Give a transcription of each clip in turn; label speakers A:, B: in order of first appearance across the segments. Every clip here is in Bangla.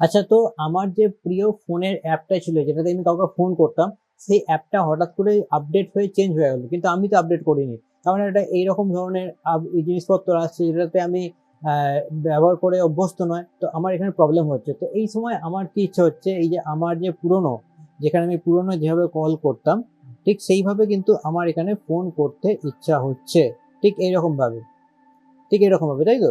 A: আচ্ছা তো আমার যে প্রিয় ফোনের অ্যাপটা ছিল, যেটাতে আমি কাউকে ফোন করতাম, সেই অ্যাপটা হঠাৎ করে আপডেট হয়ে চেঞ্জ হয়ে গেল। কিন্তু আমি তো আপডেট করিনি। কারণ এটা এইরকম ধরনের জিনিসপত্র আসছে, যেটাতে আমি ব্যবহার করে অভ্যস্ত নয়। তো আমার এখানে প্রবলেম হচ্ছে। তো এই সময় আমার কি ইচ্ছে হচ্ছে, এই যে আমার যে পুরনো, যেখানে আমি পুরনো যেভাবে কল করতাম, ঠিক সেইভাবে কিন্তু আমার এখানে ফোন করতে ইচ্ছা হচ্ছে। ঠিক এইরকমভাবে ঠিক এরকম হবে তাই তো?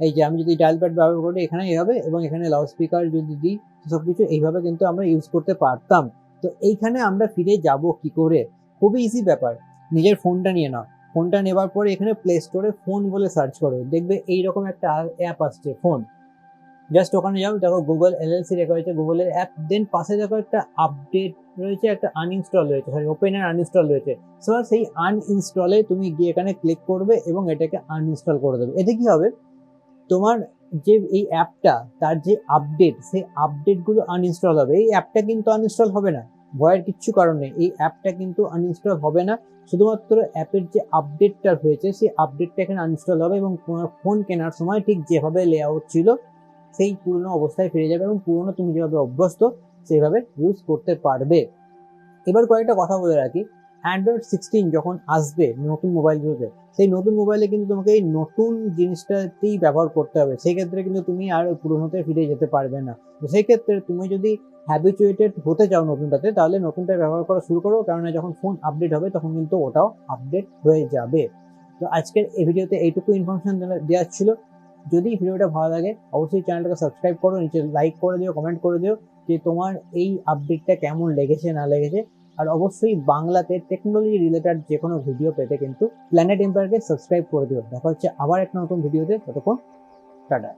A: এই যে আমি যদি ডায়াল প্যাড ব্যবহার করি এখানে এই হবে এবং এখানে লাউড স্পিকার যদি দিই সব কিছু এইভাবে কিন্তু আমরা ইউজ করতে পারতাম। তো এইখানে আমরা ফিরে যাব কি করে? খুবই ইজি ব্যাপার। নিজের ফোনটা নিয়ে নাও। ফোনটা নেবার পরে এখানে প্লে স্টোরে ফোন বলে সার্চ করো। দেখবে এইরকম একটা অ্যাপ আসছে ফোন জাস্ট ওখানে যাও, দেখো গুগল এলএলসি রেখা হয়েছে গুগলের অ্যাপ দেন পাশে দেখো একটা আপডেট রয়েছে, একটা আনইনস্টল রয়েছে সরি ওপেন আর আনইনস্টল রয়েছে। সো সেই আনইনস্টলে তুমি গিয়ে এখানে ক্লিক করবে এবং এটাকে আনইনস্টল করে দেবে। এতে কি হবে? তোমার যে এই অ্যাপটা, তার যে আপডেট, সেই আপডেটগুলো আনইনস্টল হবে। এই অ্যাপটা কিন্তু আনইনস্টল হবে না। ভয়ের কিচ্ছু কারণ নেই। এই অ্যাপটা কিন্তু আনইনস্টল হবে না। শুধুমাত্র অ্যাপের যে আপডেটটা হয়েছে, সেই আপডেটটা এখানে আনইনস্টল হবে এবং তোমার ফোন কেনার সময় ঠিক যেভাবে লেআউট ছিল, সেই পুরনো অবস্থায় ফিরে যাবে এবং পুরনো তুমি যেভাবে অভ্যস্ত, সেইভাবে ইউজ করতে পারবে। এবার কয়েকটা কথা বলে রাখি। অ্যান্ড্রয়েড সিক্সটিন যখন আসবে নতুন মোবাইলগুলোতে সেই নতুন মোবাইলে কিন্তু তোমাকে এই নতুন জিনিসটাতেই ব্যবহার করতে হবে। সেই ক্ষেত্রে কিন্তু তুমি আর পুরোনোতে ফিরে যেতে পারবে না। তো সেই ক্ষেত্রে তুমি যদি হ্যাবিচুয়েটেড হতে চাও নতুনটাতে, তাহলে নতুনটা ব্যবহার করা শুরু করো। কারণ যখন ফোন আপডেট হবে, তখন কিন্তু ওটাও আপডেট হয়ে যাবে। তো আজকের এই ভিডিওতে এইটুকু ইনফরমেশন দেওয়ার ছিল। যদি ভিডিওটা ভালো লাগে, অবশ্যই চ্যানেলটাকে সাবস্ক্রাইব করো। নিচে লাইক করে দিও কমেন্ট করে দিও যে তোমার এই আপডেটটা কেমন লেগেছে, না লেগেছে। আর অবশ্যই বাংলাতে টেকনোলজি রিলেটেড যে কোনো ভিডিও পেতে কিন্তু প্ল্যানেট এম্পায়ারকে সাবস্ক্রাইব করে দিও। দেখা হচ্ছে আবার একটা নতুন ভিডিওতে ততক্ষণ টাটা।